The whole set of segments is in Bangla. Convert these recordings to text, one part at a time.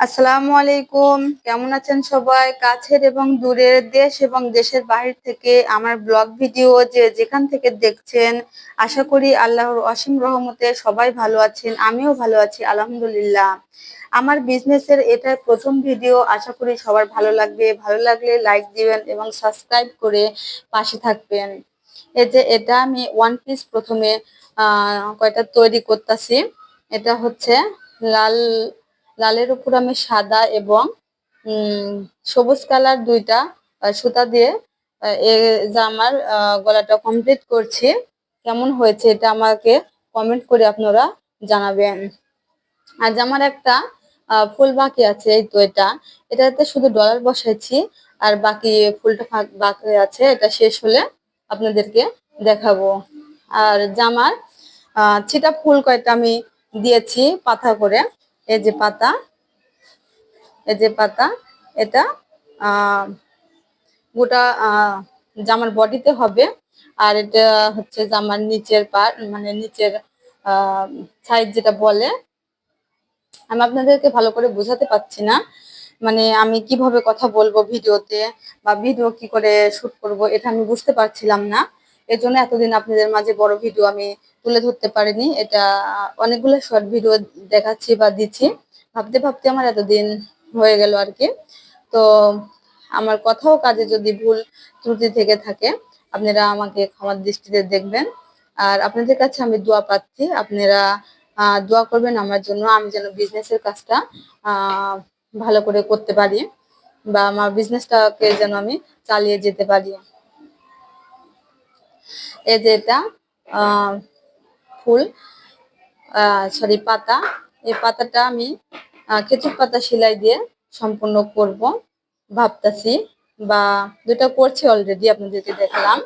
আসসালামু আলাইকুম। কেমন আছেন সবাই? কাছের এবং দূরের দেশ এবং দেশের বাহির থেকে আমার ব্লগ ভিডিও যে যেখান থেকে দেখছেন, আশা করি আল্লাহর অসীম রহমতে সবাই ভালো আছেন, আমিও ভালো আছি, আলহামদুলিল্লাহ। আমার বিজনেসের এটা প্রথম ভিডিও, আশা করি সবার ভালো লাগবে। ভালো লাগলে লাইক দিবেন এবং সাবস্ক্রাইব করে পাশে থাকবেন। এই যে এটা আমি ওয়ান পিস প্রথমে কয়টা তৈরি করতেছি। এটা হচ্ছে লাল লালের উপর আমি সাদা এবং সবুজ কালার দুইটা সুতা দিয়ে এ জামার গলাটা কমপ্লিট করছি। কেমন হয়েছে এটা আমাকে কমেন্ট করে আপনারা জানাবেন। আর জামার একটা ফুল বাকি আছে, এই তো এটা। এটাতে শুধু ডলার বসাইছি, আর বাকি ফুলটা বাকি আছে, এটা শেষ হলে আপনাদেরকে দেখাবো। আর জামার ছিটা ফুল কয়টা আমি দিয়েছি পাতা করে এই যে পাতা, এই যে পাতা, এটা গোটা জামার বডিতে হবে, আর এটা হচ্ছে জামার নিচের পার মানে নিচের সাইড যেটা বলে, আমি আপনাদেরকে ভালো করে বোঝাতে পারছি না মানে আমি কীভাবে কথা বলব ভিডিওতে, বা ভিডিও কি করে শুট করব, এটা আমি বুঝতে পারছিলাম না। এর জন্য এতদিন আপনাদের মাঝে বড় ভিডিও আমি তুলে ধরতে পারিনি। এটা অনেকগুলো শর্ট ভিডিও দেখাচ্ছি বা দিচ্ছি। ভাবতে ভাবতে আমার এতদিন হয়ে গেল আর কি। তো আমার কথাও কাজে যদি ভুল ত্রুটি থেকে থাকে, আপনারা আমাকে ক্ষমার দৃষ্টিতে দেখবেন। আর আপনাদের কাছে আমি দোয়া পাচ্ছি। আপনারা দোয়া করবেন আমার জন্য। আমি যেন বিজনেসের কাজটা ভালো করে করতে পারি বা আমার বিজনেসটাকে যেন আমি চালিয়ে যেতে পারি। এই যে এটা ফুল সরি, পাতা। এই পাতাটা আমি খেচুর পাতা সেলাই দিয়ে সম্পূর্ণ করব, ভাবতাছি। বা দুটা করছি অলরেডি আপনাদেরকে দেখালাম।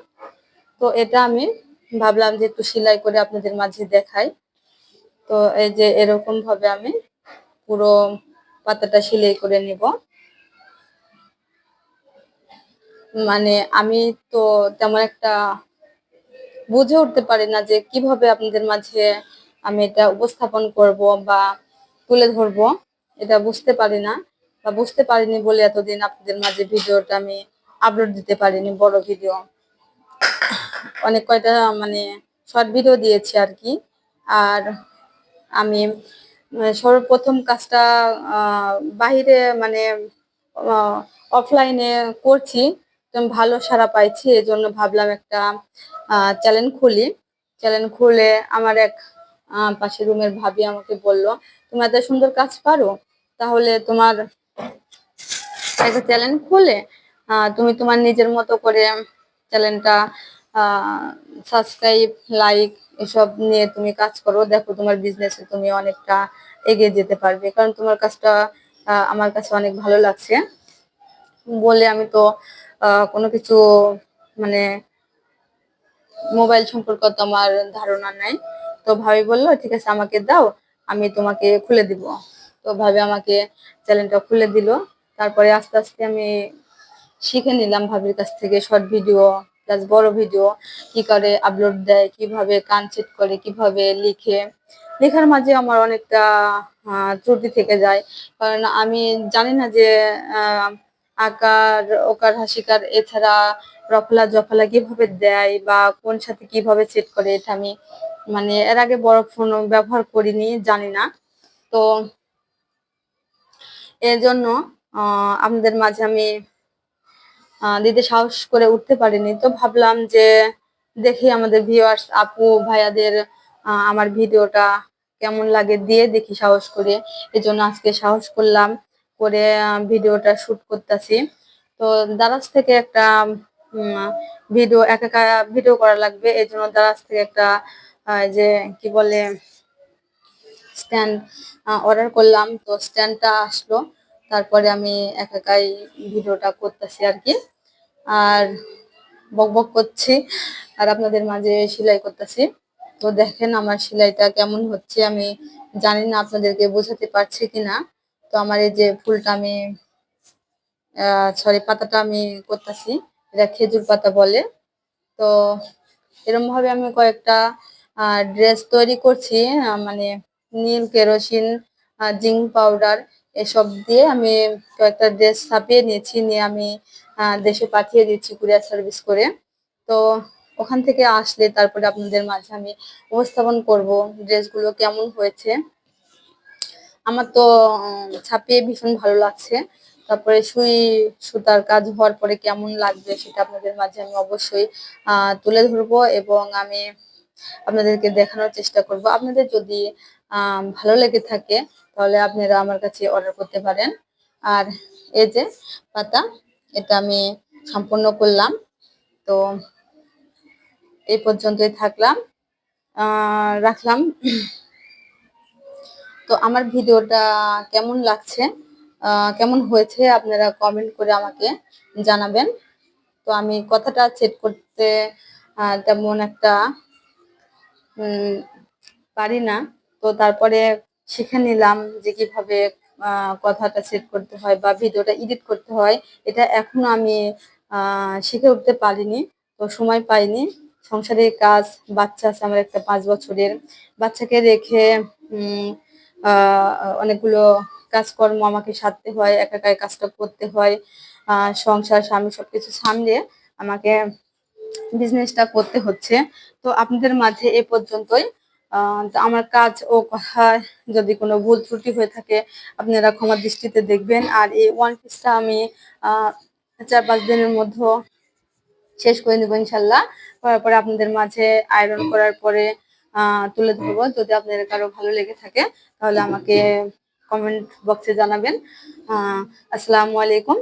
তো এটা আমি ভাবলাম যে একটু সেলাই করে আপনাদের মাঝে দেখাই। তো এই যে এরকম ভাবে আমি পুরো পাতাটা সেলাই করে নিব। মানে আমি তো তেমন একটা বুঝে উঠতে পারি না যে কীভাবে আপনাদের মাঝে আমি এটা উপস্থাপন করব বা তুলে ধরবো। এটা বুঝতে পারি না বা বুঝতে পারিনি বলে এতদিন আপনাদের মাঝে ভিডিওটা আমি আপলোড দিতে পারিনি, বড় ভিডিও। অনেক কয়টা মানে শর্ট ভিডিও দিয়েছি আর কি। আর আমি সর্বপ্রথম কাজটা বাহিরে মানে অফলাইনে করছি। ভালো সারা পাইছি এই জন্য ভাবলাম একটা চ্যানেল খুলি। চ্যানেল খুলে আমার এক পাশের রুমের ভাবি আমাকে বলল তুমি এত সুন্দর কাজ পারো? তাহলে তোমার একটা চ্যানেল খুলে তুমি তোমার নিজের মতো করে চ্যানেলটা সাবস্ক্রাইব লাইক এসব নিয়ে তুমি কাজ করো। দেখো তোমার বিজনেসে তুমি অনেকটা এগিয়ে যেতে পারবে। কারণ তোমার কাজটা আমার কাছে অনেক ভালো লাগছে। বলে আমি তো কোনো কিছু মানে মোবাইল সম্পর্কে তো আমার ধারণা নাই। তো ভাবি বলল, ঠিক আছে, আমাকে দাও, আমি তোমাকে খুলে দিব। তো ভাবে আমাকে চ্যানেলটা খুলে দিল। তারপরে আস্তে আস্তে আমি শিখে নিলাম ভাবির কাছ থেকে শর্ট ভিডিও প্লাস বড় ভিডিও কি করে আপলোড দেয়, কীভাবে কান সেট করে, কীভাবে লিখে। লেখার মাঝে আমার অনেকটা ত্রুটি থেকে যায়। কারণ আমি জানি না যে আকার, ওকার, হাসিকার এছাড়া রফলা জফলা কীভাবে দেয় বা কোন সাথে কীভাবে সেট করে এটা আমি মানে এর আগে বড় ফোন ব্যবহার করিনি, জানি না। তো এর জন্য আমাদের মাঝে আমি দিতে সাহস করে উঠতে পারিনি। তো ভাবলাম যে দেখি আমাদের ভিউয়ার্স আপু, ভাইয়াদের আমার ভিডিওটা কেমন লাগে দিয়ে দেখি সাহস করে। এই জন্য আজকে সাহস করলাম। করে ভিডিওটা শুট করতেছি। তো দারাজ থেকে একটা ভিডিও, এক একা ভিডিও করা লাগবে। এই জন্য দারাজ থেকে একটা যে, কি বলে, স্ট্যান্ড অর্ডার করলাম। তো স্ট্যান্ডটা আসলো। তারপরে আমি এক একাই ভিডিওটা করতেছি আর কি। আর বক বক করছি। আর আপনাদের মাঝে সেলাই করতেছি। তো দেখেন আমার সেলাইটা কেমন হচ্ছে। আমি জানি না আপনাদেরকে বোঝাতে পারছি কিনা। তো আমার এই যে ফুলটা আমি সরি পাতাটা আমি করতেছি, এটা খেজুর পাতা বলে। তো এরকম ভাবে আমি কয়েকটা ড্রেস তৈরি করছি মানে নীল কেরোসিন জিঙ্ক পাউডার এসব দিয়ে আমি কয়েকটা ড্রেস ছাপিয়ে নিয়েছি, নিয়ে আমি দেশে পাঠিয়ে দিচ্ছি কুরিয়ার সার্ভিস করে। তো ওখান থেকে আসলে তারপরে আপনাদের মাঝে আমি উপস্থাপন করব ড্রেসগুলো কেমন হয়েছে। আমার তো ছাপিয়ে ভীষণ ভালো লাগছে। তারপরে সুই, সুতার কাজ হওয়ার পরে কেমন লাগবে সেটা আপনাদের মাঝে আমি অবশ্যই তুলে ধরবো এবং আমি আপনাদেরকে দেখানোর চেষ্টা করব। আপনাদের যদি ভালো লেগে থাকে, তাহলে আপনারা আমার কাছে অর্ডার করতে পারেন। আর এই যে পাতা, এটা আমি সম্পূর্ণ করলাম। তো এই পর্যন্তই থাকলাম। রাখলাম। তো আমার ভিডিওটা কেমন লাগছে? কেমন হয়েছে আপনারা কমেন্ট করে আমাকে জানাবেন। তো আমি কথাটা সেট করতে তেমন একটা পারি না। তো তারপরে শিখে নিলাম যে কীভাবে কথাটা সেট করতে হয় বা ভিডিওটা এডিট করতে হয়। এটা এখনও আমি শিখে উঠতে পারিনি। তো সময় পাইনি। সংসারের কাজ, বাচ্চা আছে আমার একটা পাঁচ বছরের। বাচ্চাকে রেখে অনেকগুলো কাজকর্ম আমাকে সারতে হয়, একা একা কাজটা করতে হয় সংসার, স্বামী সবকিছু সামলে আমাকে বিজনেসটা করতে হচ্ছে। তো আপনাদের মাঝে এ পর্যন্তই। আমার কাজ ও কথায় যদি কোনো ভুল ত্রুটি হয়ে থাকে, আপনারা ক্ষমা দৃষ্টিতে দেখবেন। আর এই ওয়ান পিসটা আমি চার পাঁচ দিনের মধ্যে শেষ করে নেব ইনশাল্লাহ। করার পরে আপনাদের মাঝে আয়রন করার পরে তুলে ধরবো। যদি আপনাদের কারও ভালো লেগে থাকে, তাহলে আমাকে কমেন্ট বক্সে জানাবেন। আসসালামু আলাইকুম।